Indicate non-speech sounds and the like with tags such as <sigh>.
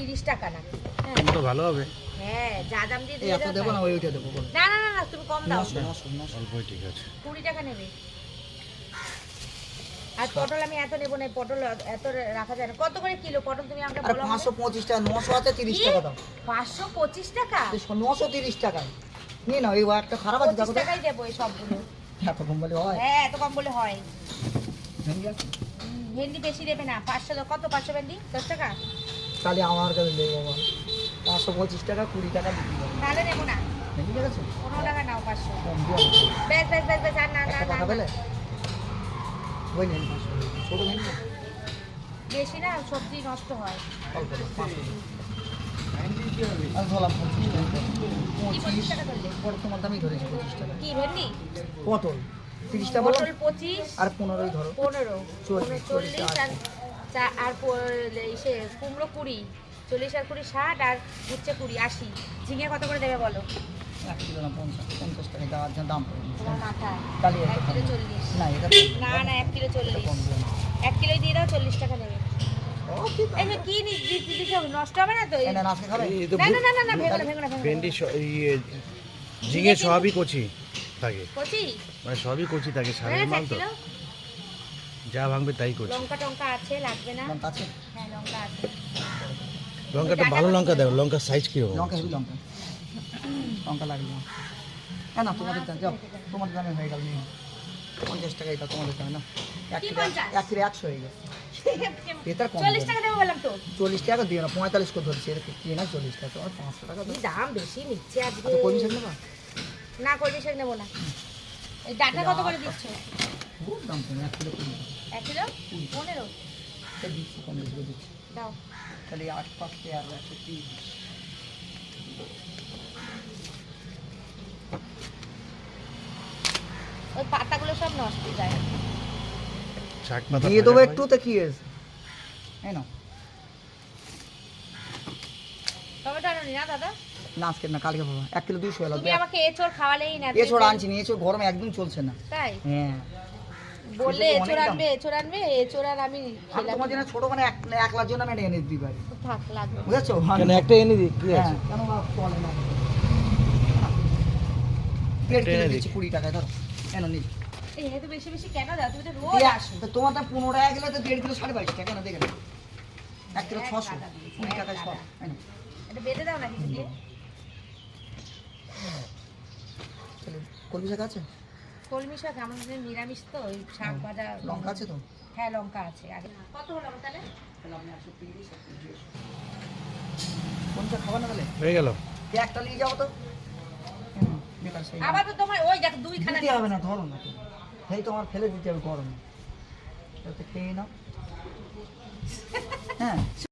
তিরিশ টাকা নাকি হ্যাঁ। তো ভালো হবে। হ্যাঁ যা দাম দিয়ে দিয়ে দাও দেবো না ওই ওইটা দেবো না না না না তুমি কম দাও। অল্পই ঠিক আছে। কুড়ি টাকা নেবে। আর পটল আমি এত নেব না পটল এত রাখা যায় না। কত করে কিলো? পটল তুমি আমাকে বলো পাঁচশো পঁচিশ টাকা নশো আছে তিরিশ কি? টাকা দাও। পাঁচশো পঁচিশ টাকা? নশো তিরিশ টাকা। নিয়ে নাও এই একটা খারাপ আছে দেখো টাকাই দেবো এই সবগুলো। এত কম বলে হয়। হ্যাঁ এত কম বলে হয়? ভেন্ডি বেশি দেবে না পাঁচশো দাও। কত পাঁচশো ভেন্ডি? দশ টাকা? তাহলে আমার কাছে দেবো বাবা। পাঁচশো পঁচিশ টাকা কুড়ি টাকা বিক্রি করব তাহলে নেব না। ভেঙে গেছে পনেরো টাকা নাও পাঁচশো। কম দিয়ে হবে। বেশ বেশ বেশ বেশ আর না টাকা পেলে ওই নেন পাঁচশো। ছোটো বেশি সবজি নষ্ট হয়। পটল। তিরিশটা পটল পঁচিশ আর পনেরোই ধরো। পনেরো। চল্লিশ, চল্লিশ চল্লিশ, আর চা- আর ইসে কুমড়ো কুড়ি চল্লিশ আর কুড়ি ষাট আর উচ্ছে কুড়ি আশি। ঝিঙে কত করে দেবে বলো? এক কিলো না পঞ্চাশ পঞ্চাশ টাকা দেওয়ার জন্য দাম এক কিলো চল্লিশ। না এটা না না এক কিলো চল্লিশ। এক দিয়ে দাও চল্লিশ টাকা নেবে? নষ্ট হবে না তো? না না না না ভেঙো ভেঙো। ভেন্ডি ইয়ে ঝিঙে সবই কচি থাকে। কচি? মানে সবই কচি থাকে সারের মাল তো। যা ভাঙবে তাই করছি। লঙ্কা টঙ্কা আছে লাগবে না? লঙ্কা আছে? হ্যাঁ লঙ্কা আছে। লঙ্কাটা ভালো লঙ্কা দেবো লঙ্কার সাইজ কীরকম লঙ্কা হেবি লঙ্কা। লঙ্কা লাগবে না। হ্যাঁ না তোমাদের দাম যাও তোমাদের দামে হয়ে গেল নিয়ে পঞ্চাশ টাকা এটা তোমাদের দামে না এক কিলো একশো হয়ে গেছে। <laughs> এটার কম চল্লিশ। টাকা দেবো বললাম তো। চল্লিশ টাকা দিও না পঁয়তাল্লিশ করে ধরছি এটা কি না চল্লিশ টাকা? তোমার পাঁচশো টাকা কি দাম বেশি নিচ্ছে আজকে আচ্ছা কলমি শাক নেবা? না করবি সে নেব না। এই ডাটা কত করে দিচ্ছ? খুব দাম কম এক কিলো কুড়ি। এক কিলো? পনেরো? দিচ্ছি কম বেশি দিচ্ছি। দাও। তাহলে আট তেরো একশো তিরিশ ওই পাতাগুলো সব নষ্ট যায়। দিয়ে দেবো একটু তো কি হয়েছে? এই না টমেটো আনুনি না দাদা? না আজকে না কালকে পাবো। এক কিলো দুইশো এলো তুমি আমাকে এচোর খাওয়ালেই না আনছি না এছাড়া গরমে একদম চলছে না। তাই? হ্যাঁ। বললে এচোর আনবে এচোর আনবে এচোর আর আমি খেলাম তোমার জন্য ছোট মানে এক একলার জন্য আমি এনে দিতে পারি থাক লাগবে। বুঝেছ? কেন একটা এনে দিই? কি হ্যাঁ আছে? কেন চলে না? প্লেট কিনে দিচ্ছি কুড়ি টাকায় ধরো। কেন নি এই এত বেশি বেশি কেন দাও তুমি রোজ দিয়ে তো তোমার দাম পনেরো টাকা গেলে তো দেড় কিলো সাড়ে বাইশ টাকা না দেখে এক কিলো ছশো টাকা কুড়ি টাকায় টাকা। ছশো এটা বেঁধে দাও না কিছু কলমি শাক আছে? কলমি শাক আমাদের নিরামিষ তো ওই শাক ভাজা। লঙ্কা আছে তো? হ্যাঁ লঙ্কা আছে। আগে কত হলো তাহলে? কোনটা খাবার না তাহলে? হয়ে গেল। একটা নিয়ে যাব তো? আবার তো তোমার ওই দেখ দিতে হবে না ধরো না সেই তোমার ফেলে দিতে হবে গরমে। খেয়ে নাও। হ্যাঁ।